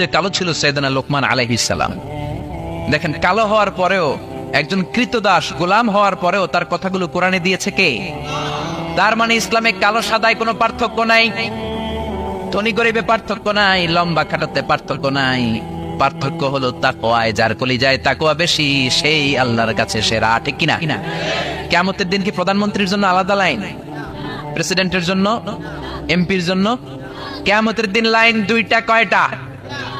যে কালো ছিল সৈয়দনা লোকমান আলাইহিসাল্লাম দেখেন, কালো হওয়ার পরেও, একজন কৃতদাস, গোলাম হওয়ার পরেও তার কথাগুলো কোরআনে দিয়েছে কে? তার মানে ইসলামে কালো সাদায় কোনো পার্থক্য নাই, ধনী গরিবে পার্থক্য নাই, লম্বা খাটাতে পার্থক্য নাই। পার্থক্য হলো তাকোয়ায় যার কলি যায় তাকোয়া বেশি, সেই আল্লাহর কাছে সেরা, ঠিক কিনা? কেমতের দিন কি প্রধানমন্ত্রীর জন্য আলাদা লাইন? প্রেসিডেন্টের জন্য? এমপির জন্য? কেমতের দিন লাইন দুইটা, কয়টা?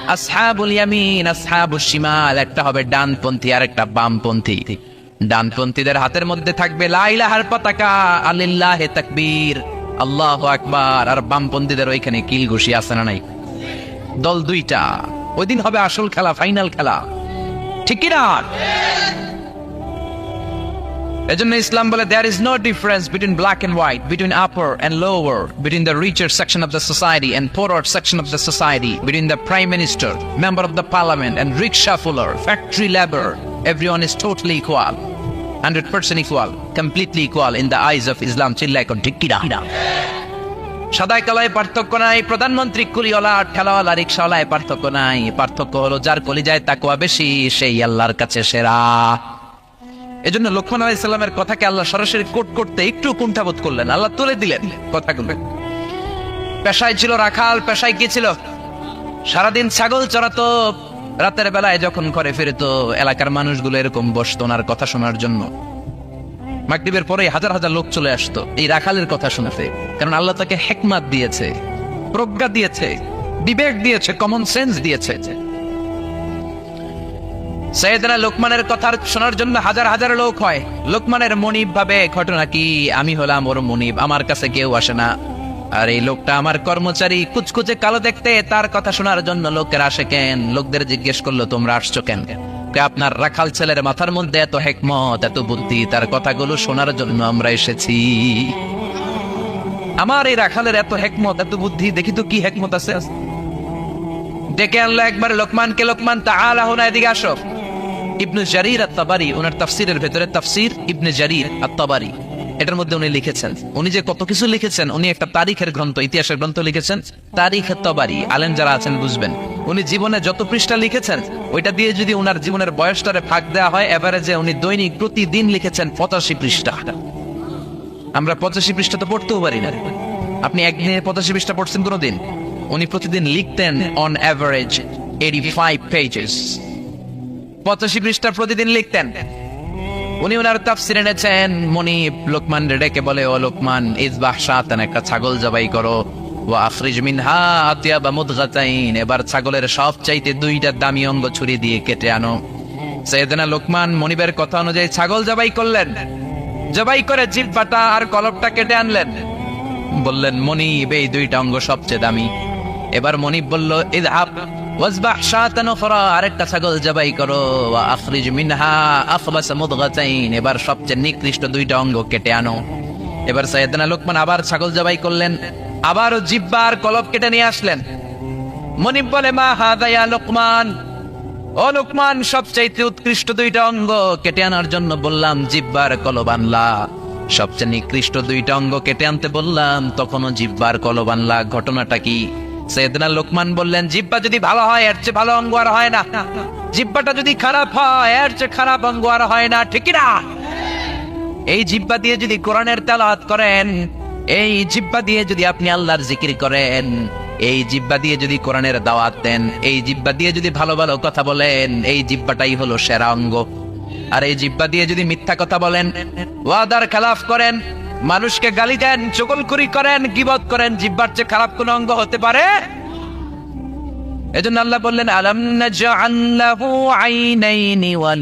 আসহাবুল ইয়ামিন, আসহাবুশ শিমাল, একটা হবে ডানপন্থী আর একটা বামপন্থী। ডানপন্থীদের হাতের মধ্যে থাকবে লাইলাহার পতাকা, আলিল্লাহে তাকবীর, আল্লাহ আকবার, আর বামপন্থীদের ওইখানে কিল ঘুষি আছে না নাই? দল দুইটা। ওই দিন হবে আসল খেলা, ফাইনাল খেলা। ঠিক কি না? এজন্য ইসলাম বলে there is no difference between black and white between upper and lower between the richer section of the society and poorer section of the society between the prime minister member of the parliament and rickshaw puller factory labour everyone is totally equal hundred percent equal completely equal in the eyes of Islam চিল্লা এখন ঠিক কিনা সাদাই কালায় পার্থক্য নাই, প্রধানমন্ত্রী কুলিওয়ালা, ঠেলাওয়ালা, রিক্সাওয়ালায় পার্থক্য নাই। পার্থক্য হলো, যার কলি যায় তাকুয়া বেশি, সেই আল্লাহর কাছে সেরা। এজন্য লক্ষ্মণ আলাহ ইসলামের কথাকে আল্লাহ সরাসরি কোট করতে একটু কুণ্ঠাবোধ করলেন। আল্লাহ তুলে দিলেন কথাগুলো। পেশায় ছিল রাখাল, পেশায় কি ছিল? সারাদিন ছাগল চড়াতো, রাতের বেলায় যখন ঘরে ফিরতো, এলাকার মানুষগুলো এরকম বসতো ওনার কথা শোনার জন্য। মাগরিবের পরে হাজার হাজার লোক চলে আসতো এই রাখালের কথা শোনাতে। কারণ আল্লাহ তাকে হেকমাত দিয়েছে, প্রজ্ঞা দিয়েছে, বিবেক দিয়েছে কমন সেন্স দিয়েছে। সৈয়দনা লোকমানের কথা শোনার জন্য হাজার হাজার লোক হয়। লোকমানের মনিব ভাবে, ঘটনা কি? আমি হলাম ওর মনিব, আমার কাছে কেউ আসে না। আর এই লোকটা আমার কর্মচারী, কুচকুচে কালো দেখতে, তার কথা শোনার জন্য লোকের আসে কেন? লোকদের জিজ্ঞেস করল, তোমরা আসছো কেন আপনার রাখাল ছেলের মাথার মধ্যে এত হেকমত, এত বুদ্ধি, তার কথাগুলো শোনার জন্য আমরা এসেছি? আমার এই রাখালের এত হেকমত, এত বুদ্ধি, দেখি তো কি হেকমত আছে। ডেকে আনলো একবার লোকমানকে, লোকমান তাআলা হুনা এদিকে আসো। ইবনে জারির আত-তাবারি, ওনার তাফসিরের ভেতরে তাফসির ইবনে জারির আত-তাবারি। এটার মধ্যে উনি লিখেছেন, উনি যে কত কিছু লিখেছেন, উনি একটা তারিখের গ্রন্থ, ইতিহাসের গ্রন্থ লিখেছেন, তারিখ তবারি আলেম যারা আছেন বুঝবেন। উনি জীবনে যত পৃষ্ঠা লিখেছেন, ওইটা দিয়ে যদি উনার জীবনের বয়সটারে ফাঁক দেওয়া হয় এভারেজে উনি দৈনিক প্রতিদিন লিখেছেন পঁচাশি পৃষ্ঠা। আমরা পঁচাশি পৃষ্ঠা তো পড়তেও পারি না। আপনি একদিনে পঁচাশি পৃষ্ঠা পড়ছেন কোনোদিন? উনি প্রতিদিন লিখতেন on average eighty five pages পঁচাশি পৃষ্ঠা প্রতিদিন লিখতেন। উনি ওনার তাফসির এনেছেন, মনি লোকমান ডেকে বলে, ও লোকমান ইজবাহ শাতান, একটা ছাগল জবাই করো। ওয়া আখরিজ মিনহা আতিয়াবা মুদগাতাইন, এবার ছাগলের সব চাইতে দুইটা দামি অঙ্গ ছুরি দিয়ে কেটে আনো। সৈয়দনা লোকমান মনিবের কথা অনুযায়ী ছাগল জবাই করলেন। জবাই করে জিব্বাটা আর কলপটা কেটে আনলেন। বললেন, মনিব, এই দুইটা অঙ্গ সবচেয়ে দামি। এবার মনিব বলল ইদহাব ওয়াজবাহ শাতান উখরা আরেকটা ছাগল জবাই করো। ওয়া আখরিজ মিনহা আখবাস মুদগাতাইন। এবার সবচেয়ে নিকৃষ্ট দুইটা অঙ্গ কেটে আনো। এবার সাইয়েদনা লোকমান আবার ছাগল জবাই করলেন। আবারও জিব্বা আর কলব কেটে নিয়ে আসলেন। মনিব বলে, মা হাদায়া লোকমান? ও লোকমান, সবচাইতে উৎকৃষ্ট দুইটা অঙ্গ কেটে আনার জন্য বললাম, জিব্বার কলব আনলা। সবচেয়ে নিকৃষ্ট দুইটা অঙ্গ কেটে আনতে বললাম, তখনও জিব্বার কলব আনলা। ঘটনাটা কি? সৈয়দনা লোকমান বললেন, জিব্বা যদি ভালো হয়, এর চেয়ে ভালো অঙ্গ আর হয় না। জিব্বাটা যদি খারাপ হয়, এর চেয়ে খারাপ অঙ্গ আর হয় না ঠিক না? এই জিব্বা দিয়ে যদি কোরআনের তেলাওয়াত করেন, এই জিব্বা দিয়ে যদি আপনি আল্লাহর জিকির করেন, এই জিব্বা দিয়ে যদি কোরআনের দাওয়াত দেন, এই জিব্বা দিয়ে যদি ভালো ভালো কথা বলেন, এই জিব্বাটাই হলো সেরা অঙ্গ। আর এই জিব্বা দিয়ে যদি মিথ্যা কথা বলেন, ওয়াদার খেলাফ করেন মানুষকে গালি দেন চকলকুরি করেন, গিবত করেন, জিব্বার চেয়ে খারাপ কোন অঙ্গ হতে পারে? এজন্য আল্লাহ বললেন আইনাইনি ওয়া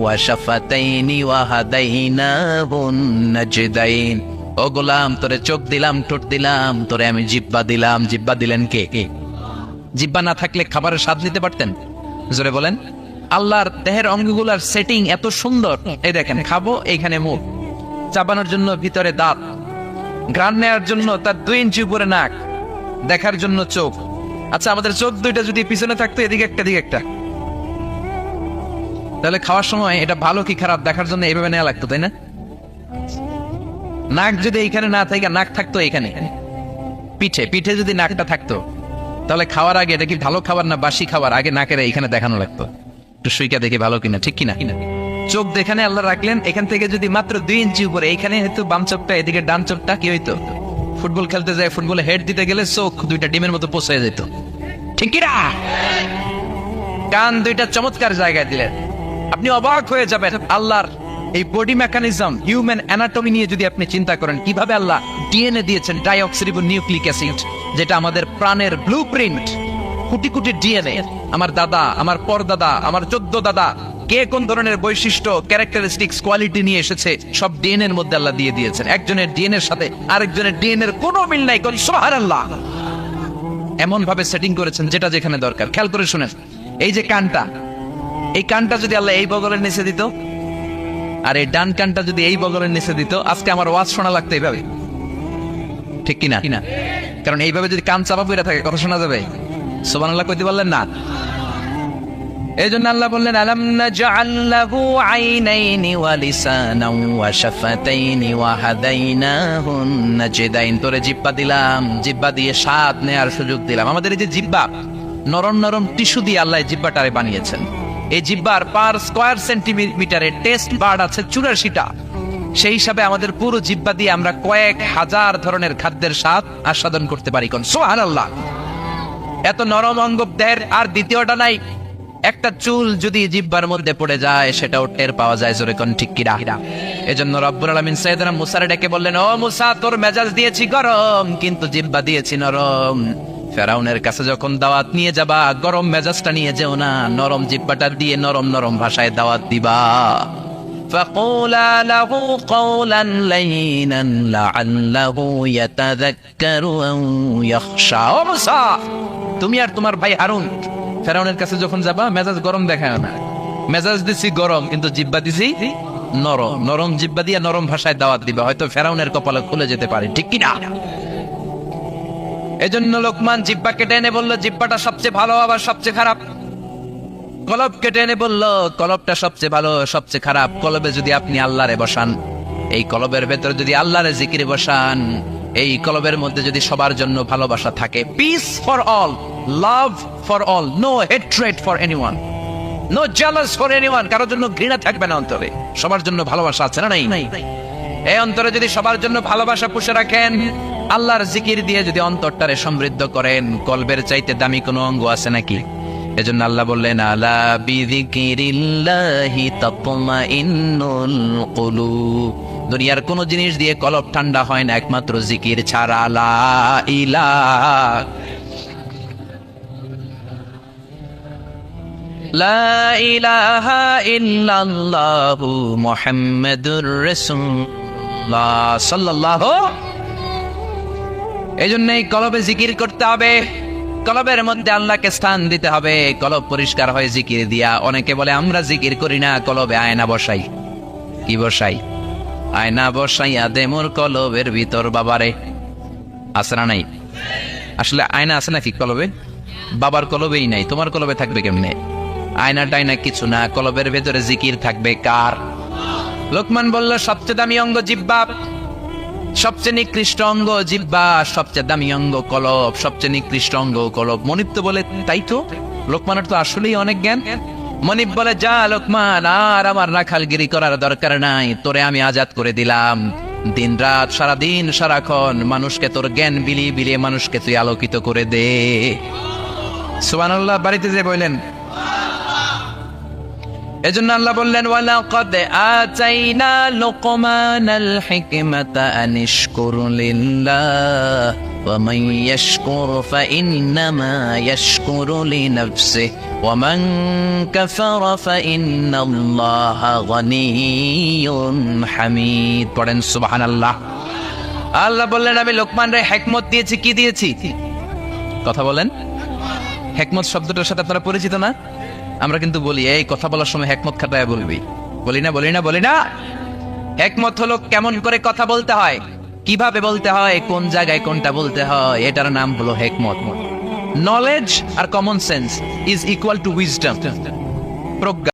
ওয়া শাফাতাইনি ওয়া হাদাইনাহুন নাজদাইন। ও গোলাম, তোরে চোখ দিলাম, ঠোঁট দিলাম, তোরে আমি জিব্বা দিলাম। জিব্বা দিলেন কে কে? জিব্বা না থাকলে খাবারের স্বাদ নিতে পারতেন? জোরে বলেন, আল্লাহর দেহের অঙ্গগুলার সেটিং এত সুন্দর। এই দেখেন, খাব, এইখানে মুখ। চাবানোর জন্য ভিতরে দাঁত। ঘ্রাণ নেওয়ার জন্য তার দুই ইঞ্চি উপরে নাক। দেখার জন্য চোখ। আচ্ছা আমাদের চোখ দুইটা যদি পিছনে থাকতো, এদিকে একটা দিকে একটা। তাহলে খাওয়ার সময় এটা ভালো কি খারাপ দেখার জন্য এইভাবে নেওয়া লাগতো, তাই না? নাক যদি এইখানে না থাকে নাক থাকতো এখানে পিঠে পিঠে যদি নাকটা থাকতো, তাহলে খাওয়ার আগে এটা কি ভালো খাবার না বাসি খাবার? আগে নাকের এখানে দেখানো লাগতো। একটু সুইকা দেখে ভালো কিনা, ঠিক কিনা? চোখ দেখানে আল্লাহ রাখলেন, এখান থেকে যদি মাত্র দুই ইঞ্চি উপরে, এইখানে হয়তো বাম চোখটা, এদিকে ডান চোখটা, কি হইতো? ফুটবল খেলতে যায়, ফুটবলে হেড দিতে গেলে চোখ দুইটা ডিমের মতো পোষায় যেত ঠিক কিনা কান দুইটা চমৎকার জায়গায় দিলেন। আপনি অবাক হয়ে যাবেন, আল্লাহর এই বডি মেকানিজম হিউম্যান অ্যানাটমি নিয়ে যদি আপনি চিন্তা করেন, কীভাবে আল্লাহ ডিএনএ দিয়েছেন ডাইঅক্সিরিবো নিউক্লিক অ্যাসিড যেটা আমাদের প্রাণের blue print crore crore DNA আমার দাদা, আমার পরদাদা, আমার চোদ্দ দাদা কে কোন ধরনের বৈশিষ্ট্য ক্যারেক্টারিস্টিক্স কোয়ালিটি নিয়ে এসেছে, সব ডিএনএ এর মধ্যে আল্লাহ দিয়ে দিয়েছেন। একজনের ডিএনএ এর সাথে আরেকজনের ডিএনএ এর কোনো মিল নাই। কোন সুবহানাল্লাহ। এমন ভাবে সেটিং করেছেন যেটা যেখানে দরকার। খেয়াল করে শুনেন। এই যে কানটা, এই কানটা যদি আল্লাহ এই বগলের নিচে দিত, আর এই ডান কানটা যদি এই বগলের নিচে দিত, আজকে আমার ওয়াজ শোনা লাগতো এইভাবে। ঠিক কিনা? কিনা? কারণ এইভাবে যদি কান চাপা পড়ে থাকে, কথা শোনা যাবে? সোবান আল্লাহ কইতে পারলেন না? আল্লাহ বললেন, আলাম নাজআল্লাহু আইনাইনি ওয়া শাফাতাইনি ওয়া হাদাইনাহুন তোরে জিব্বা দিলাম, জিব্বা দিয়ে স্বাদ নেয়ার সুযোগ দিলাম। আমাদের এই যে জিব্বা, নরম নরম টিস্যু দিয়ে আল্লাহ জিব্বাটারে বানিয়েছেন। এই জিব্বার পার সেন্টিমিটারে টেস্ট বার্ড আছে চুরাশিটা। সেই হিসাবে আমাদের পুরো জিব্বা দিয়ে আমরা কয়েক হাজার ধরনের খাদ্যের স্বাদ আস্বাদন করতে পারি। কোন সুবহানাল্লাহ। এত নরম অঙ্গ দেহের আর দ্বিতীয়টা নাই। একটা চুল যদি জিব্বার মধ্যে পড়ে যায় সেটাও টের পাওয়া যায় জোরে কোন ঠিক কিরা এজন্য রব্বুল আলামিন সাইয়েদনা মুসারে ডেকে বললেন ও মুসা তোর মেজাজ দিয়েছি গরম কিন্তু জিব্বা দিয়েছি নরম ফেরাউনের কাছে যখন দাওয়াত নিয়ে যাবা গরম মেজাজটা নিয়ে যেও না নরম জিব্বাটা দিয়ে নরম নরম ভাষায় দাওয়াত দিবা فقولا له قولا لينا لعله يتذكر أو يخشى ও মুসা তুমি আর তোমার ভাই হারুন ফেরাউনের কাছে যখন যাবা, মেজাজ গরম দেখায় না। মেজাজ দিছি গরম, কিন্তু জিব্বা দিছি নরম। নরম জিব্বা দিয়ে নরম ভাষায় দাওয়াত দিবা, হয়তো ফেরাউনের কপালে খুলে যেতে পারে। ঠিক কি না এজন্য লোকমান জিব্বা কেটে এনে বলল জিব্বাটা সবচেয়ে ভালো, আবার সবচেয়ে খারাপ। কলব কেটে এনে বলল, কলবটা সবচেয়ে ভালো, সবচেয়ে খারাপ। কলবে যদি আপনি আল্লাহরে বসান, এই কলবের ভেতরে যদি আল্লাহরে জিকিরে বসান, এই কলবের মধ্যে যদি সবার জন্য ভালোবাসা থাকে। Peace for all love for all no hatred for anyone no jealous for anyone কারোর জন্য ঘৃণা থাকবে না অন্তরে। সবার জন্য ভালোবাসা আছে না নাই? এই অন্তরে যদি সবার জন্য ভালোবাসা পুষে রাখেন আল্লাহর জিকির দিয়ে যদি অন্তরটারে সমৃদ্ধ করেন কলবের চাইতে দামি কোনো অঙ্গ আছে নাকি? এজন্য আল্লাহ বললেন আলা বিযিকিরিল্লাহি তাতমাইন্নুল কুলুব। দুনিয়ার কোন জিনিস দিয়ে কলব ঠান্ডা হয় না একমাত্র জিকির ছাড়া লা ইলাহা লা ইলাহা কলবে জিকির করতে হবে। কলবের মধ্যে আল্লাহকে স্থান দিতে হবে। কলব পরিষ্কার হয় জিকির দিয়া অনেকে বলে, আমরা জিকির করি না, কলবে আয়না বসাই। কি বসাই? আয়না বসাইয়া দে মোর কলবের ভিতর, বাবারে। আছে না নাই? আসলে আয়না আছে নাকি কলবে? বাবার কলবেই নাই। তোমার কলবে থাকবে কেমনে? আয়না টাইনা কিছু না, কলবের ভেতরে জিকির থাকবে কার? লোকমান বলল, সবচেয়ে দামি অঙ্গ জিব্বা। সবচেয়ে নিকৃষ্ট অঙ্গ জিব্বা, সবচেয়ে দামি অঙ্গ কলব, সবচেয়ে নিকৃষ্ট অঙ্গ কলব। মনিব তো বলে, তাই তো? লোকমানের তো আসলেই অনেক জ্ঞান। মনিব বলে, যা লোকমান, আর আমার রাখালগিরি করার দরকার নাই, তোরে আমি আজাদ করে দিলাম। দিন রাত সারাদিন, সারাক্ষণ, মানুষকে তোর জ্ঞান বিলিয়ে বিলিয়ে মানুষকে তুই আলোকিত করে দে। সুবহানাল্লাহ, বাড়িতে যে বললেন এজন্য আল্লাহ বললেন ওয়ালাকাদ আতাইনা লুকমানাল হিকমাতা আনিশকুর লিল্লাহ ومن يشكر فإنما يشكر لنفسه ومن كفر فإن الله غني حميد পড়েন সুবহানাল্লাহ আল্লাহ বললেন আমি লোকমান রে হেকমত দিয়েছি কি দিয়েছি কথা বলেন হেকমত শব্দটার সাথে আপনারা পরিচিত না আমরা কিন্তু বলি, এই, কথা বলার সময় হেকমত খাটায় বলবি। বলি না বলি না বলি না। হেকমত হলো কেমন করে কথা বলতে হয়, কীভাবে বলতে হয়, কোন জায়গায় কোনটা বলতে হয়, এটার নাম হলো হেকমত। Knowledge R common sense is equal to wisdom Pragya.